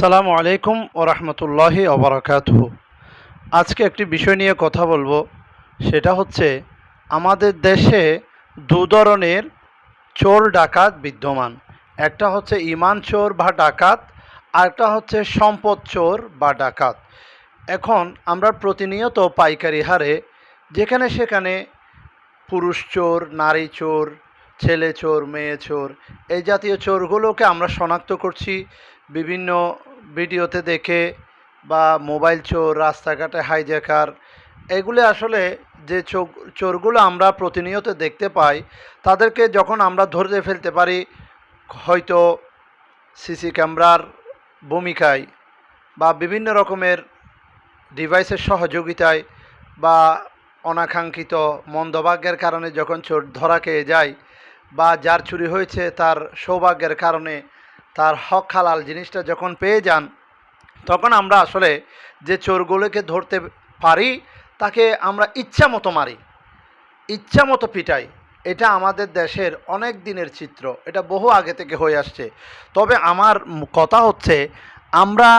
সালামু আলাইকুম ও রহমতুল্লাহি অবরাকাতহ আজকে একটি বিষয় নিয়ে কথা বলব, সেটা হচ্ছে আমাদের দেশে দু ধরনের চোর ডাকাত বিদ্যমান। একটা হচ্ছে ইমান চোর বা ডাকাত আর একটা হচ্ছে সম্পদ চোর বা ডাকাত। এখন আমরা প্রতিনিয়ত পাইকারি হারে যেখানে সেখানে পুরুষ চোর, নারী চোর, ছেলে চোর, মেয়ে চোর, এই জাতীয় চোরগুলোকে আমরা শনাক্ত করছি। বিভিন্ন ভিডিওতে দেখে বা মোবাইল চোর, রাস্তাঘাটে হাইজ্যাকার, এগুলো আসলে যে চোর চোরগুলো আমরা প্রতিনিয়ত দেখতে পাই, তাদেরকে যখন আমরা ধরে ফেলতে পারি, হয়তো সিসি ক্যামেরার ভূমিকায় বা বিভিন্ন রকমের ডিভাইসের সহযোগিতায় বা অনাকাঙ্ক্ষিত মন্দভাগ্যের কারণে যখন চোর ধরা খেয়ে যায় বা যার চুরি হয়েছে তার সৌভাগ্যের কারণে তার হক হালাল জিনিসটা যখন পেয়ে যান, তখন আমরা আসলে যে চোরগুলোকে ধরতে পারি, তাকে আমরা ইচ্ছা মতো মারি, ইচ্ছা মতো পিটাই। এটা আমাদের দেশের অনেক দিনের চিত্র, এটা বহু আগে থেকে হয়ে আসছে। তবে আমার কথা হচ্ছে, আমরা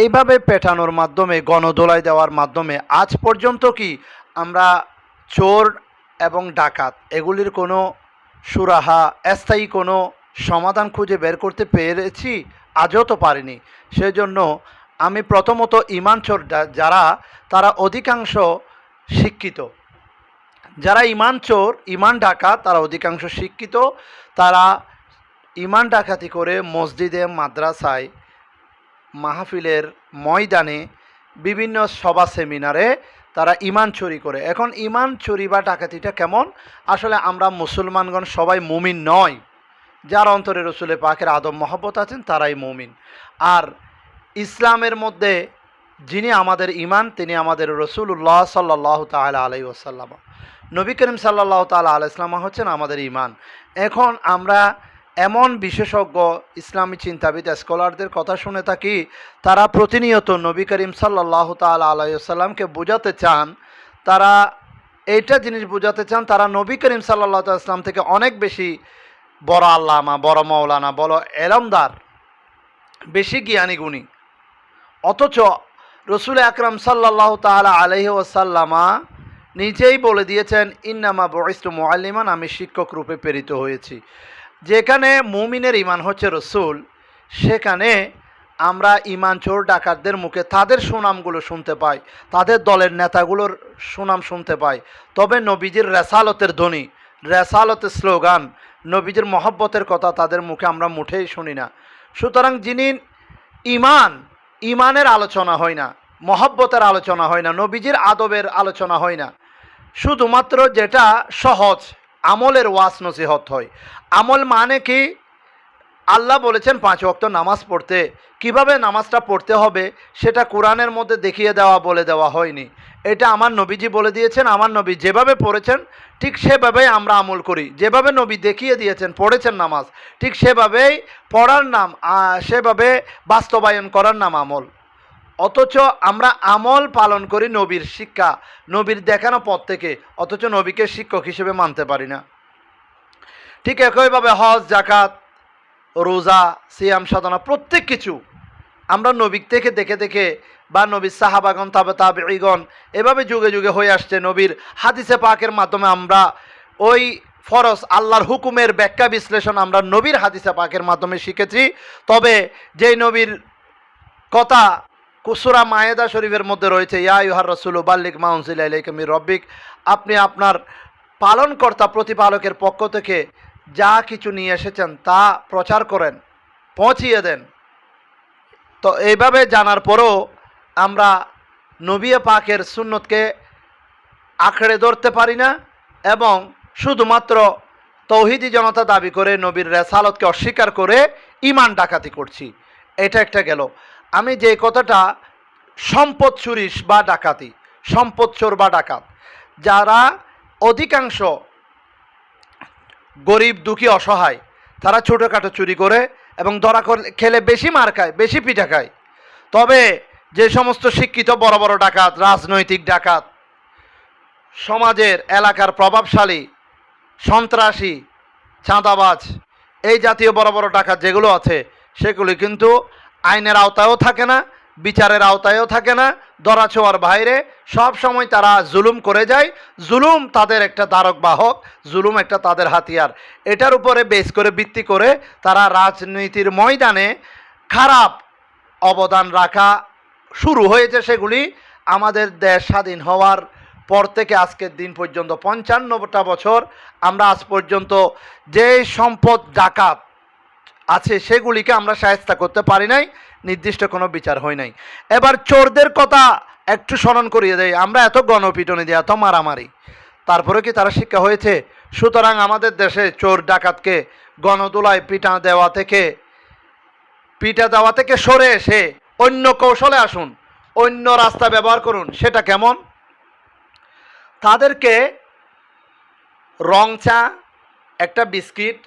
এইভাবে পেটানোর মাধ্যমে গণদোলাই দেওয়ার মাধ্যমে, আজ পর্যন্ত কি আমরা চোর এবং ডাকাত, এগুলির কোনো সুরাহা, স্থায়ী কোনো সমাধান খুঁজে বের করতে পেরেছি, আজও তো পারিনি। সেজন্য আমি প্রথমত ইমান চোরটা যারা, তারা অধিকাংশ শিক্ষিত। যারা ইমান চোর, ইমান ডাকাত, তারা অধিকাংশ শিক্ষিত। তারা ইমান ডাকাতি করে মসজিদে, মাদ্রাসায়, মাহফিলের ময়দানে, বিভিন্ন সভা সেমিনারে তারা ইমান চুরি করে। এখন ইমান চুরি বা ডাকাতিটা কেমন? আসলে আমরা মুসলমানগণ সবাই মুমিন নয়। যার অন্তরে রসুলে পাকের আদম মহব্বত আছেন, তারাই মুমিন। আর ইসলামের মধ্যে যিনি আমাদের ইমান তিনি আমাদের রসুল্লাহ সাল্লাহ তালা আলাই ওসাল্লাম নবী করিম সাল্লাহ তালা আলাইসলামা হচ্ছেন আমাদের ইমান এখন আমরা এমন বিশেষজ্ঞ, ইসলামী চিন্তাবিদ, স্কলারদের কথা শুনে থাকি, তারা প্রতিনিয়ত নবী করিম সাল্লাহ তালা আলাইসাল্লামকে বোঝাতে চান। তারা এইটা জিনিস বোঝাতে চান, তারা নবী করিম সাল্লাহ ইসলাম থেকে অনেক বেশি বড় আল্লামা, বড় মৌলানা, বড় এলমদার, বেশি জ্ঞানী গুণী। অথচ রসুল আকরাম সাল্লাহ তালা আলহি ওসাল্লামা নিজেই বলে দিয়েছেন, ইন্নামা বয়স্তু মোয়াল্লিমান আমি শিক্ষক রূপে প্রেরিত হয়েছি। যেখানে মুমিনের ইমান হচ্ছে রসুল, সেখানে আমরা ইমান চোর ডাকাতদের মুখে তাদের সুনামগুলো শুনতে পাই, তাদের দলের নেতাগুলোর সুনাম শুনতে পাই। তবে নবীজির রেসালতের ধ্বনি, রেসালতের স্লোগান নবীজির মহব্বতের কথা তাদের মুখে আমরা মুঠেই শুনি না। সুতরাং যিনি ইমান ইমানের আলোচনা হয় না, মহব্বতের আলোচনা হয় না, নবীজির আদবের আলোচনা হয় না। শুধুমাত্র যেটা সহজ, আমলের ওয়াস নসিহত হয়। আমল মানে কি? আল্লাহ বলেছেন পাঁচ ওয়াক্ত নামাজ পড়তে। কীভাবে নামাজটা পড়তে হবে সেটা কোরআনের মধ্যে দেখিয়ে দেওয়া, বলে দেওয়া হয়নি। এটা আমার নবীজি বলে দিয়েছেন, আমার নবী যেভাবে পড়েছেন, ঠিক সেভাবেই আমরা আমল করি। যেভাবে নবী দেখিয়ে দিয়েছেন, পড়েছেন নামাজ, ঠিক সেভাবেই পড়ার নাম সেভাবে বাস্তবায়ন করার নাম আমল। অথচ আমরা আমল পালন করি নবীর শিক্ষা, নবীর দেখানো পথ থেকে। অথচ নবীকে শিক্ষক হিসেবে মানতে পারি না। ঠিক একইভাবে হজ জাকাত রোজা, সিয়াম, সাধনা, প্রত্যেক কিছু আমরা নবী থেকে দেখে দেখে বা নবীর সাহাবাগন তাবে তাবেগণ এভাবে যুগে যুগে হয়ে আসছে নবীর হাদিসে পাকের মাধ্যমে আমরা ওই ফরজ আল্লাহর হুকুমের ব্যাখ্যা বিশ্লেষণ আমরা নবীর হাদিসে পাকের মাধ্যমে শিখেছি। তবে যেই নবীর কথা কুসুরা মায়েদা শরীফের মধ্যে রয়েছে, ইয়া ইউহার রসুল বাল্লিক মাউন্সিল রব্বিক, আপনি আপনার পালনকর্তা প্রতিপালকের পক্ষ থেকে যা কিছু নিয়ে এসেছেন তা প্রচার করেন, পৌঁছিয়ে দেন। তো এইভাবে জানার পরও আমরা নবিয়ে পাকের সুন্নতকে আঁকড়ে ধরতে পারি না এবং শুধুমাত্র তৌহিদি জনতা দাবি করে নবীর রেসালতকে অস্বীকার করে ইমান ডাকাতি করছি। এটা একটা গেল। আমি যে কথাটা সম্পদ চুরিস বা ডাকাতি, সম্পদ চোর বা ডাকাত, যারা অধিকাংশ গরিব, দুঃখী, অসহায়, তারা ছোটোখাটো চুরি করে এবং ধরা খেলে বেশি মার খায়, বেশি পিঠা খায়। তবে যে সমস্ত শিক্ষিত বড় বড় ডাকাত, রাজনৈতিক ডাকাত, সমাজের এলাকার প্রভাবশালী, সন্ত্রাসী, চাঁদাবাজ, এই জাতীয় বড় বড় ডাকাত যেগুলো আছে, সেগুলি কিন্তু আইনের আওতায়ও থাকে না বিচারের আওতায়ও থাকে না দরা ছোঁয়ার বাইরে। সব সময় তারা জুলুম করে যায়। জুলুম তাদের একটা দ্বারক বাহক জুলুম একটা তাদের হাতিয়ার। এটার উপরে বেস করে ভিত্তি করে তারা রাজনীতির ময়দানে খারাপ অবদান রাখা শুরু হয়েছে সেগুলি। আমাদের দেশ স্বাধীন হওয়ার পর থেকে আজকের দিন পর্যন্ত পঞ্চান্নটা বছর। আমরা আজ পর্যন্ত যে সম্পদ ডাকাত আছে, সেগুলিকে আমরা সাহেস্তা করতে পারি নাই, নির্দিষ্ট কোনো বিচার হয় নাই। এবার চোরদের কথা একটু স্মরণ করিয়ে দেয় আমরা এত গণপিটনি দিই এত মারামারি। তারপরে কি তারা শিক্ষা হয়েছে? সুতরাং আমাদের দেশে চোর ডাকাতকে গণদোলায় পিটা দেওয়া থেকে, পিটা দেওয়া থেকে সরে এসে অন্য কৌশলে আসুন, অন্য রাস্তা ব্যবহার করুন, সেটা কেমন? তাদেরকে রং চা একটা বিস্কিট,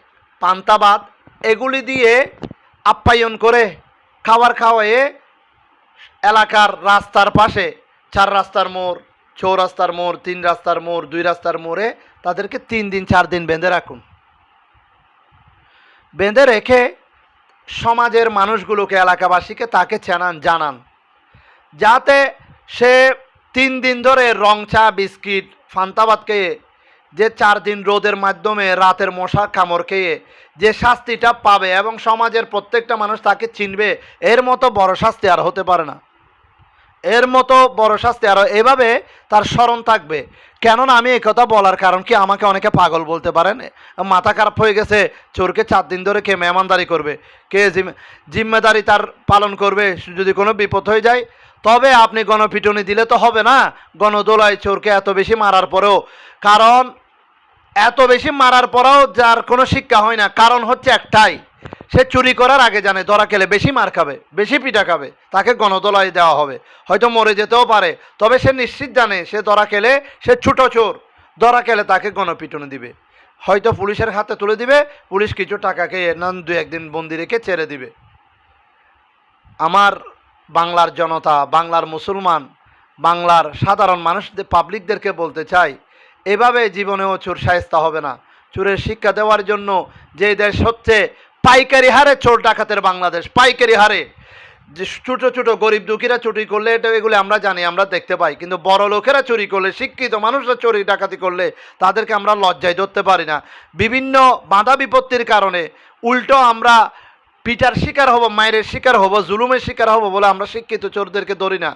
পান্তাবাদ এগুলি দিয়ে আপ্যায়ন করে খাবার খাওয়াইয়ে এলাকার রাস্তার পাশে, চার রাস্তার মোড় চৌরাস্তার মোড়, তিন রাস্তার মোড়, দুই রাস্তার মোড়ে তাদেরকে তিন দিন, চার দিন বেঁধে রাখুন। বেঁধে রেখে সমাজের মানুষগুলোকে, এলাকাবাসীকে তাকে চেনান, জানান। যাতে সে তিন দিন ধরে রং চা বিস্কিট ফান্তাবাদ খেয়ে যে চার দিন রোদের মাধ্যমে রাতের মশা কামড় খেয়ে যে শাস্তিটা পাবে এবং সমাজের প্রত্যেকটা মানুষ তাকে চিনবে, এর মতো বড় শাস্তি আর হতে পারে না। এর মতো বড় শাস্তি আর এভাবে তার স্মরণ থাকবে। কেননা আমি এই কথা বলার কারণ কি আমাকে অনেকে পাগল বলতে পারেন? মাথা খারাপ হয়ে গেছে, চোরকে চার দিন ধরে কে মেহমানদারি করবে। কে জিম্মেদারি তার পালন করবে? যদি কোনো বিপদ হয়ে যায় তবে আপনি গণপিটুনি দিলে তো হবে না। গণদোলায় চোরকে এত বেশি মারার পরেও। কারণ, এত বেশি মারার পরেও যার কোনো শিক্ষা হয় না। কারণ হচ্ছে একটাই, সে চুরি করার আগে জানে, ধরা খেলে বেশি মার খাবে, বেশি পিঠা খাবে, তাকে গণদোলায় দেওয়া হবে। হয়তো মরে যেতেও পারে, তবে সে নিশ্চিত জানে, সে ধরা খেলে সে ছোটো চোর, ধরা খেলে তাকে গণপিটুনি দিবে। হয়তো পুলিশের হাতে তুলে দিবে, পুলিশ কিছু টাকাকে নান দু একদিন বন্দি রেখে ছেড়ে দিবে। আমার বাংলার জনতা, বাংলার মুসলমান, বাংলার সাধারণ মানুষদের পাবলিকদেরকে বলতে চাই এভাবে জীবনেও চোর সায়স্তা হবে না। চোরের শিক্ষা দেওয়ার জন্য যে দেশ হচ্ছে পাইকারি হারে চোর ডাকাতের বাংলাদেশ, পাইকারি হারে। যে ছোটো ছোটো গরিব দুঃখীরা চুরি করলে এটা এগুলো আমরা জানি, আমরা দেখতে পাই। কিন্তু বড় লোকেরা চুরি করলে, শিক্ষিত মানুষরা চুরি ডাকাতি করলে তাদেরকে আমরা লজ্জায় ধরতে পারি না। বিভিন্ন বাধা বিপত্তির কারণে উল্টো আমরা পিটার শিকার হব, মায়ের শিকার হব, জুলুমের শিকার হব বলে আমরা শিক্ষিত, চোরদেরকে ধরি না।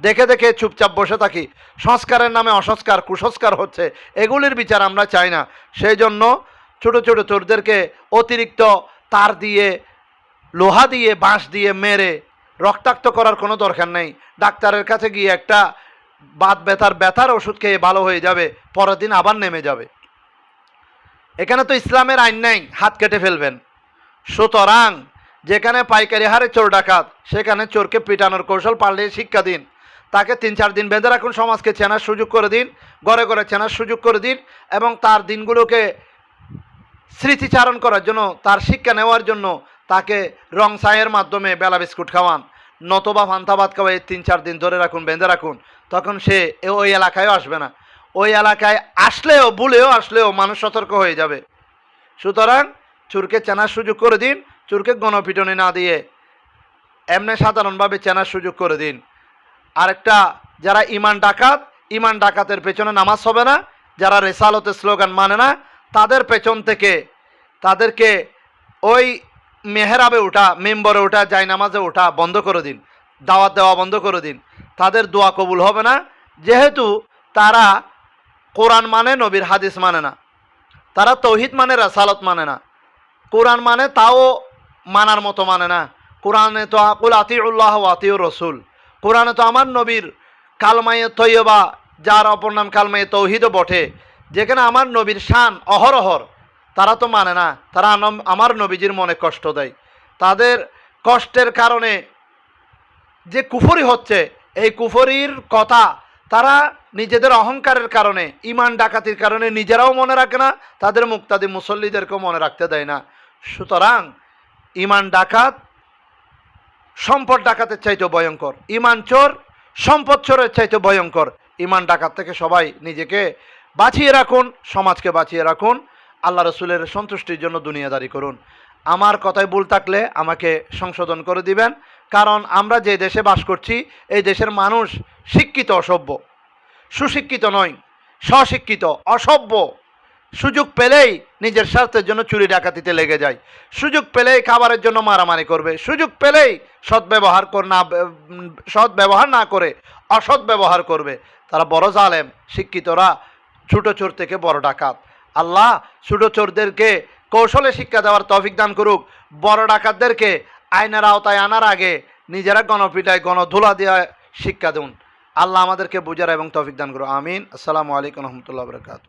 দেখে দেখে চুপচাপ বসে থাকি। সংস্কারের নামে অসংস্কার, কুসংস্কার হচ্ছে। এগুলির বিচার আমরা চাই না। সেই জন্য ছোট ছোট চোরদেরকে অতিরিক্ত তার দিয়ে, লোহা দিয়ে, বাঁশ দিয়ে মেরে রক্তাক্ত করার কোনো দরকার নেই। ডাক্তারের কাছে গিয়ে একটা বাত ব্যথার ব্যথার ওষুধ খেয়ে ভালো হয়ে যাবে, পরের দিন আবার নেমে যাবে। এখানে তো ইসলামের আইন নাই, হাত কেটে ফেলবেন। সুতরাং যেখানে পাইকারি হারে চোর ডাকাত, সেখানে চোরকে পিটানোর কৌশল পারলে শিক্ষা দিন। তাকে তিন চার দিন বেঁধে রাখুন, সমাজকে চেনার সুযোগ করে দিন ঘরে ঘরে চেনার সুযোগ করে দিন এবং তার দিনগুলোকে স্মৃতিচারণ করার জন্য, তার শিক্ষা নেওয়ার জন্য তাকে রং ছায়ের মাধ্যমে বেলা বিস্কুট খাওয়ান। নতবা ফান্তাবাদ খাওয়াই তিন চার দিন ধরে রাখুন, বেঁধে রাখুন। তখন সে ওই এলাকায়ও আসবে না। ওই এলাকায় আসলেও, ভুলেও আসলেও মানুষ সতর্ক হয়ে যাবে। সুতরাং চুরকে চেনার সুযোগ করে দিন, চুরকে গণপিটনি না দিয়ে এমনি সাধারণভাবে চেনার সুযোগ করে দিন। আরেকটা, যারা ইমান ডাকাত ইমান ডাকাতের পেছনে নামাজ হবে না, যারা রেসালতের স্লোগান মানে না, তাদের পেছন থেকে তাদেরকে ওই মেহরাবে ওঠা, মেম্বরে ওঠা জায় নামাজে ওঠা বন্ধ করে দিন, দাওয়াত দেওয়া বন্ধ করে দিন। তাদের দোয়া কবুল হবে না, যেহেতু তারা কোরআন মানে নবীর হাদিস মানে না। তারা তৌহিদ মানে রাসালত মানে না। কোরআন মানে তাও মানার মতো মানে না। কোরআনে তো আকুল আতিউল্লাহ আতিউর রসুল। কোরআনে তো আমার নবীর কালমায়ে তৈয়বা, যার অপর নাম কালমায়ে তৌহিদও বটে। যেখানে আমার নবীর শান অহরহর, তারা তো মানে না। তারা আমার নবীজির মনে কষ্ট দেয়। তাদের কষ্টের কারণে যে কুফরি হচ্ছে, এই কুফরির কথা তারা নিজেদের অহংকারের কারণে ইমান ডাকাতির কারণে নিজেরাও মনে রাখে না, তাদের মুক্তাদি মুসল্লিদেরকেও মনে রাখতে দেয় না। সুতরাং ইমান ডাকাত, সম্পদ ডাকাতের চাইতে ভয়ঙ্কর। ইমান চোর, সম্পদ চোরের চাইতে ভয়ঙ্কর। ইমান ডাকাত থেকে সবাই নিজেকে বাঁচিয়ে রাখুন, সমাজকে বাঁচিয়ে রাখুন, আল্লাহ রসুলের সন্তুষ্টির জন্য দুনিয়াদারি করুন। আমার কথায় ভুল থাকলে আমাকে সংশোধন করে দিবেন, কারণ আমরা যে দেশে বাস করছি, এই দেশের মানুষ শিক্ষিত অসভ্য। সুশিক্ষিত নয়, স্বশিক্ষিত, অসভ্য। সুযোগ পেলেই নিজের স্বার্থের জন্য চুরি ডাকাতিতে লেগে যায়। সুযোগ পেলেই খাবারের জন্য মারামারি করবে। সুযোগ পেলেই সৎ ব্যবহার না, সৎ ব্যবহার না করে অসৎ ব্যবহার করবে। তারা বড় জালেম, শিক্ষিতরা, ছোটো চোর থেকে বড় ডাকাত। আল্লাহ ছোটো চোরদেরকে কৌশলে শিক্ষা দেওয়ার তৌফিক দান করুক। বড় ডাকাতদেরকে আইনের আওতায় আনার আগে নিজেরা গণপিটায় গণধুলা দেওয়া শিক্ষা দেন। আল্লাহ আমাদেরকে বুঝার এবং তৌফিক দান করুক। আমিন। আসসালামু আলাইকুম রহমতুল্লাহ বরকাত